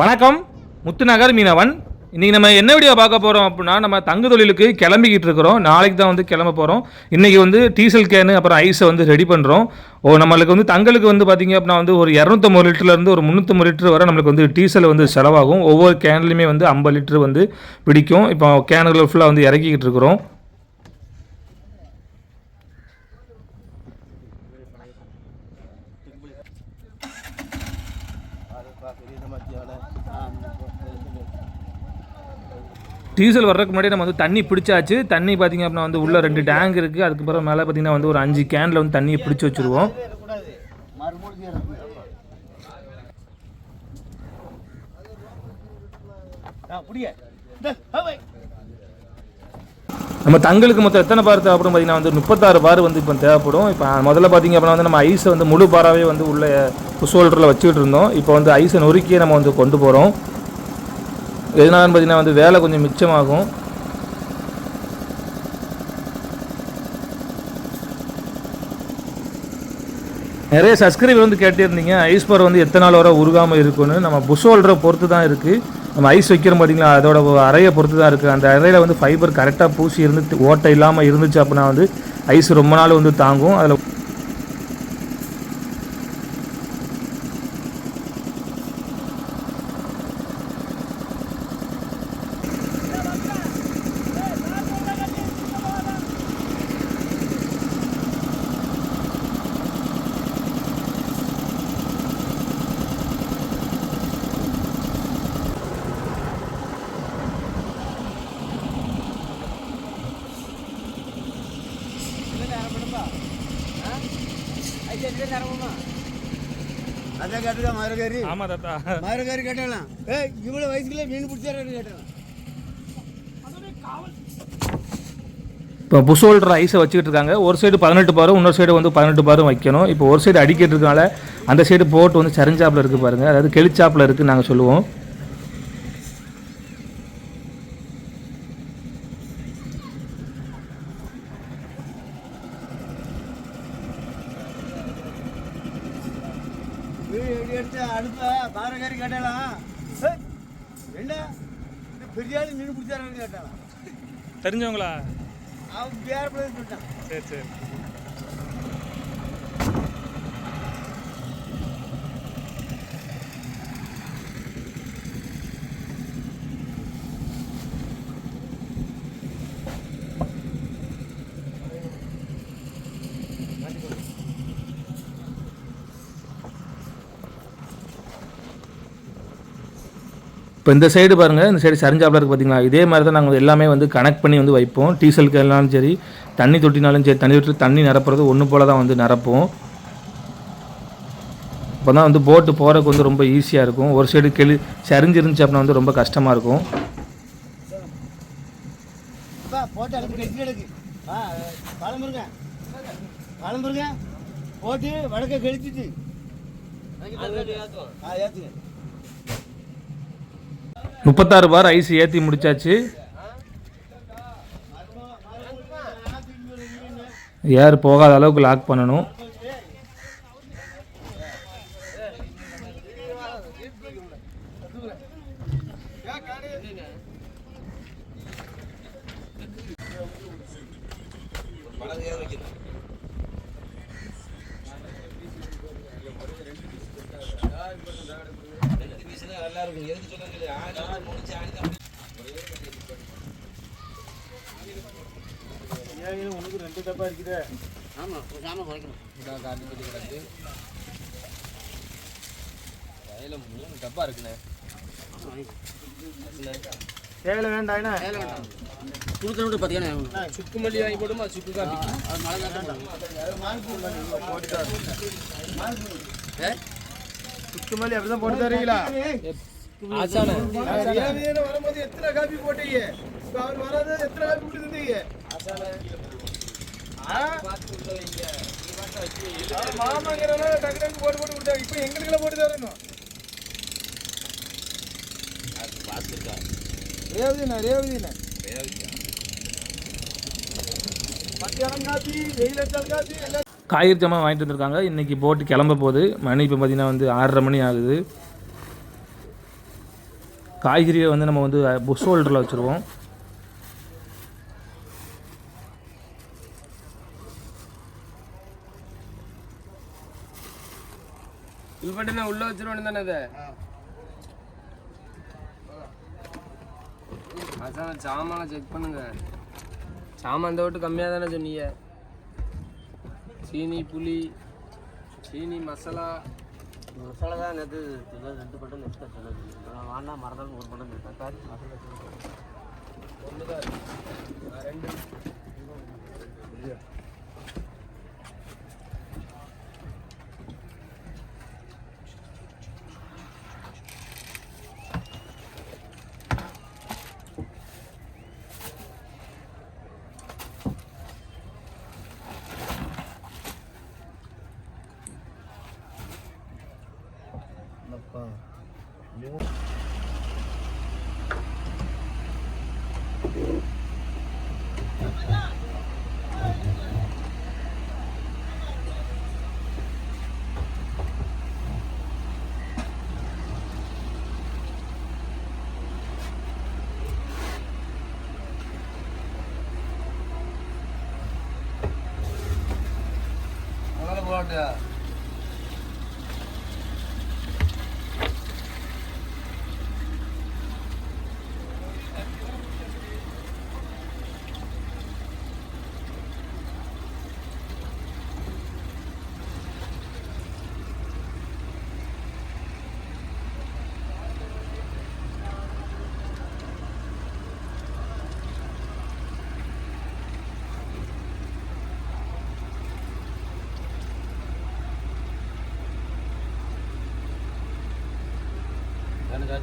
வணக்கம். முத்துநகர் மீனவன். இன்றைக்கி நம்ம என்ன வீடியோ பார்க்க போகிறோம் அப்படின்னா நம்ம தங்கு தொழிலுக்கு கிளம்பிக்கிட்டு இருக்கிறோம். நாளைக்கு தான் வந்து கிளம்ப போகிறோம் இன்றைக்கி வந்து டீசல் கேனு அப்புறம் ஐஸை வந்து ரெடி பண்ணுறோம் ஓ நம்மளுக்கு வந்து தங்களுக்கு வந்து பார்த்திங்க அப்படின்னா வந்து ஒரு இரநூத்தம்பது லிட்டர்லேருந்து ஒரு முந்நூற்றம்பது லிட்டர் வரை நம்மளுக்கு வந்து டீசல் வந்து செலவாகும். ஒவ்வொரு கேன்லையுமே வந்து ஐம்பது லிட்டர் வந்து பிடிக்கும். இப்போ கேனுகளை ஃபுல்லாக வந்து இறக்கிக்கிட்டு இருக்கிறோம். டீசல் வர்றதுக்கு முன்னாடி நம்ம வந்து தண்ணி பிடிச்சாச்சு. தண்ணி பார்த்திங்க அப்படின்னா வந்து உள்ளே ரெண்டு டேங்க் இருக்குது அதுக்கப்புறம் மேலே பார்த்திங்கன்னா வந்து ஒரு அஞ்சு கேனில் வந்து தண்ணியை பிடிச்சி வச்சுருவோம். நம்ம தங்களுக்கு மொத்தம் எத்தனை பார் தேவைப்படும் பார்த்தீங்கன்னா வந்து முப்பத்தாறு பார் வந்து இப்போ தேவைப்படும். இப்போ முதல்ல பார்த்தீங்க அப்படின்னா வந்து நம்ம ஐஸை வந்து முழு பாராகவே வந்து உள்ளே புஷோல்டரில் வச்சுக்கிட்டு இருந்தோம். இப்போ வந்து ஐஸை நொறுக்கியே நம்ம வந்து கொண்டு போகிறோம் எதனாலன்னு பார்த்தீங்கன்னா வந்து வேலை கொஞ்சம் மிச்சமாகும். நிறைய சப்ஸ்கிரைபர் வந்து கேட்டிருந்தீங்க ஐஸ் பார் வந்து எத்தனை நாள் வரை உருகாமல் இருக்குன்னு நம்ம புஷ் ஹோல்டரை பொறுத்து தான் இருக்குது நம்ம ஐஸ் வைக்கிறோம் பார்த்தீங்களா அதோட அறையை பொறுத்து தான் இருக்குது அந்த அறையில் வந்து ஃபைபர் கரெக்டாக பூசி இருந்து ஓட்டை இல்லாமல் இருந்துச்சு அப்படின்னா வந்து ஐஸ் ரொம்ப நாள் வந்து தாங்கும். அதில் அதான் கேட்டுக்கா மரகாரி? ஆமாம் தாத்தா. மரகாரி கேட்டலாம் ஏய் இவ்வளோ வயசுக்குள்ள மீன் பிடிச்சாரு கேட்டலாம் இப்போ புஷ் ஹோல்டர் ஐஸை வச்சுக்கிட்டு இருக்காங்க. ஒரு சைடு பதினெட்டு பாரும் இன்னொரு சைடு வந்து பதினெட்டு பாரும் வைக்கணும். இப்போ ஒரு சைடு அடிக்கிட்டு இருக்கனால அந்த சைடு போட்டு வந்து சரிஞ்சாப்பில் இருக்குது பாருங்கள் அதாவது கெளிச்சாப்பில் இருக்குன்னு நாங்கள் சொல்லுவோம் வீடு எடி எடுத்து அடுப்ப மரகாரி கேட்டலாம் ஏய், என்ன இந்த பெரிய ஆளு மீன் பிடிச்சாரு கேட்டாலாம் தெரிஞ்சவங்களா? சரி சரி. இப்போ இந்த சைடு பாருங்கள் இந்த சைடு சரிஞ்சாப்பில் இருக்குது பார்த்தீங்களா? இதே மாதிரி தான் நாங்கள் எல்லாமே வந்து கனெக்ட் பண்ணி வந்து வைப்போம். டீசலுக்கு எல்லாம் சரி தண்ணி தொட்டினாலும் சரி தண்ணி தொட்டி தண்ணி நிரப்புறது ஒன்று போல தான் வந்து நிரப்போம் அப்போ தான் வந்து போட்டு போகிறதுக்கு வந்து ரொம்ப ஈஸியாக இருக்கும். ஒரு சைடு கெளி சரிஞ்சிருந்துச்சு அப்படின்னா வந்து ரொம்ப கஷ்டமாக இருக்கும். அப்பா போட்டு வடக்க ஏற்றுங்க முப்பத்தாறு பார் ஐஸ் ஏற்றி முடிச்சாச்சு. ஏர் போகாத அளவுக்கு லாக் பண்ணணும். உனக்கு ரெண்டு டப்பா இருக்குதே? ஆமாம் சாமான் குறைக்கணும். இதான் காட்டு கட்டி கிடக்கு. கையில் மூணு டப்பா இருக்குண்ணே. சேலை வேண்டாம் வேலை வேண்டாம். கொடுத்த நோட்டு பார்த்தீங்கன்னா சுக்கு மல்லி வாங்கி போடுமா? சுக்கு காப்பி. அது மழை ஏ? சுத்தமல்லி அப்படிதான் போட்டு தரீங்களா? வரும்போது எத்தனை காப்பி போட்டீங்க? இப்ப அவர் வராது எத்தனை காப்பி போட்டு தந்தீங்க? மாமாங்கிறவங்க டக்கு டக்கு போட்டு போட்டு விட்டாங்க இப்ப எங்களுக்குள்ள போட்டு தரணும். ரேவதிண்ணா ரேவதிண்ணா. மத்தியானம் காப்பி வெயிலத்தால் காப்பி எல்லாம் காய்கறி ஜாமான் வாங்கிட்டு வந்திருக்காங்க. இன்றைக்கி போட்டு கிளம்ப போகுது. மணி இப்போ பார்த்தீங்கன்னா வந்து ஆறரை மணி ஆகுது. காய்கறியை வந்து நம்ம வந்து புஷ் ஹோல்டரில் வச்சுருவோம். இல்பட்டு உள்ள வச்சிருவேன் தானே அதை அதான் சாமான செக் பண்ணுங்க. சாமான் இந்த விட்டு கம்மியாக தானே சொன்னீங்க? சீனி புளி சீனி மசாலா. மசாலா தான் நேற்று ரெண்டு பட்டம் எக்ஸ்ட்ரா சொன்னது வாங்கினா மறந்தாலும் ஒரு பட்டம் தக்காளி மசாலா ஒன்றுதான் ரெண்டு. Yeah. ya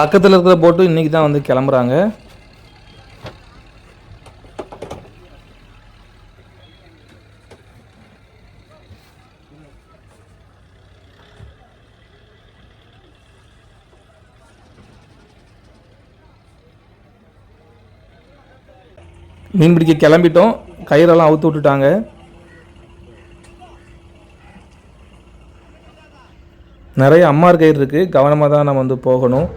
பக்கத்தில் இருக்கிற போட்டு இன்றைக்கி தான் வந்து கிளம்புறாங்க. மீன் பிடிக்க கிளம்பிட்டோம். கயிறெல்லாம் அவுத்து விட்டுட்டாங்க. நிறைய அம்மார் கயிறு இருக்குது கவனமாக தான் நம்ம வந்து போகணும்.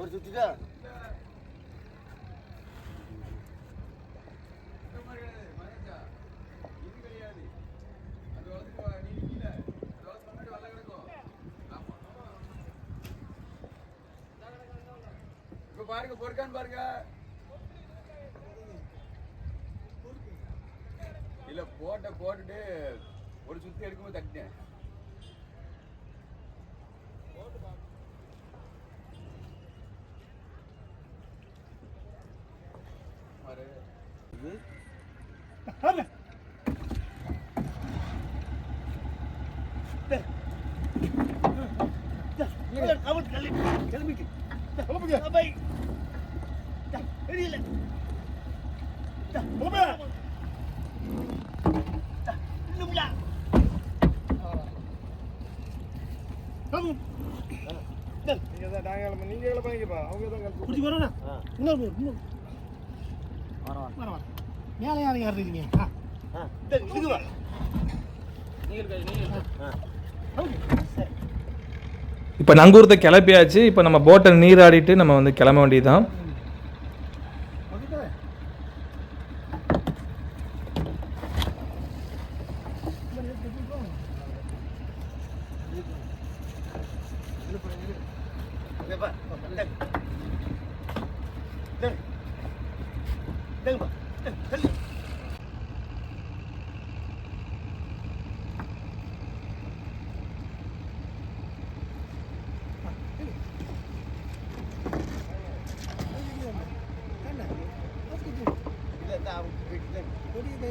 ஒரு சுத்திட்டா பாருங்க பொறுக்கான்னு பாருங்க இல்ல போட்ட போட்டுட்டு ஒரு சுத்தி எடுக்கும்போது தட்டினேன் கவுட் தள்ளி கிளம்பிட்டு. குடிச்சு வரோண்ணா. இன்னொரு இன்னொரு வர வர மேலே யாரும் ஆ. இதுக்கு வா இப்போ நங்கூரத்தை கிளப்பியாச்சு. இப்போ நம்ம போட்டை நீராடிட்டு நம்ம வந்து கிளம்ப வேண்டியதுதான். ಇಟ್ಟಿದ್ದೇನೆ ಕೊಡಿ ಇದೆ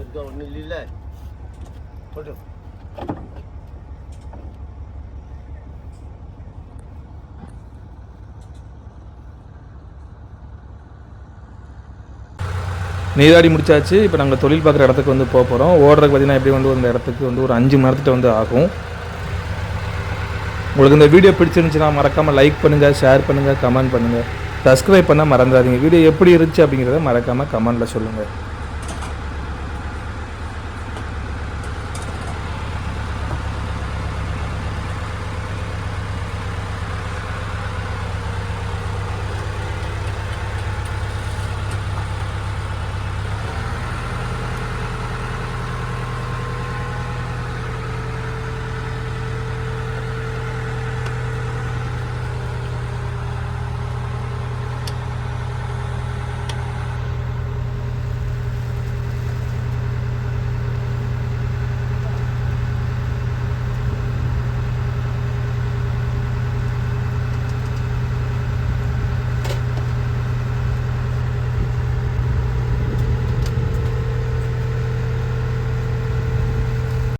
இருக்கா ஒன்றும் இல்லைல்ல போட்டு நீராடி முடிச்சாச்சு. இப்போ நாங்கள் தொழில் பார்க்குற இடத்துக்கு வந்து போக போகிறோம் ஓடுறதுக்கு பார்த்தீங்கன்னா எப்படி வந்து அந்த இடத்துக்கு வந்து ஒரு அஞ்சு மணி நேரத்துக்கு வந்து ஆகும். உங்களுக்கு இந்த வீடியோ பிடிச்சிருந்துச்சுன்னா மறக்காமல் லைக் பண்ணுங்கள் ஷேர் பண்ணுங்கள் கமெண்ட் பண்ணுங்கள் சப்ஸ்கிரைப் பண்ண மறந்துடாதீங்க. வீடியோ எப்படி இருந்துச்சு அப்படிங்கிறத மறக்காமல் கமெண்ட்டில் சொல்லுங்கள்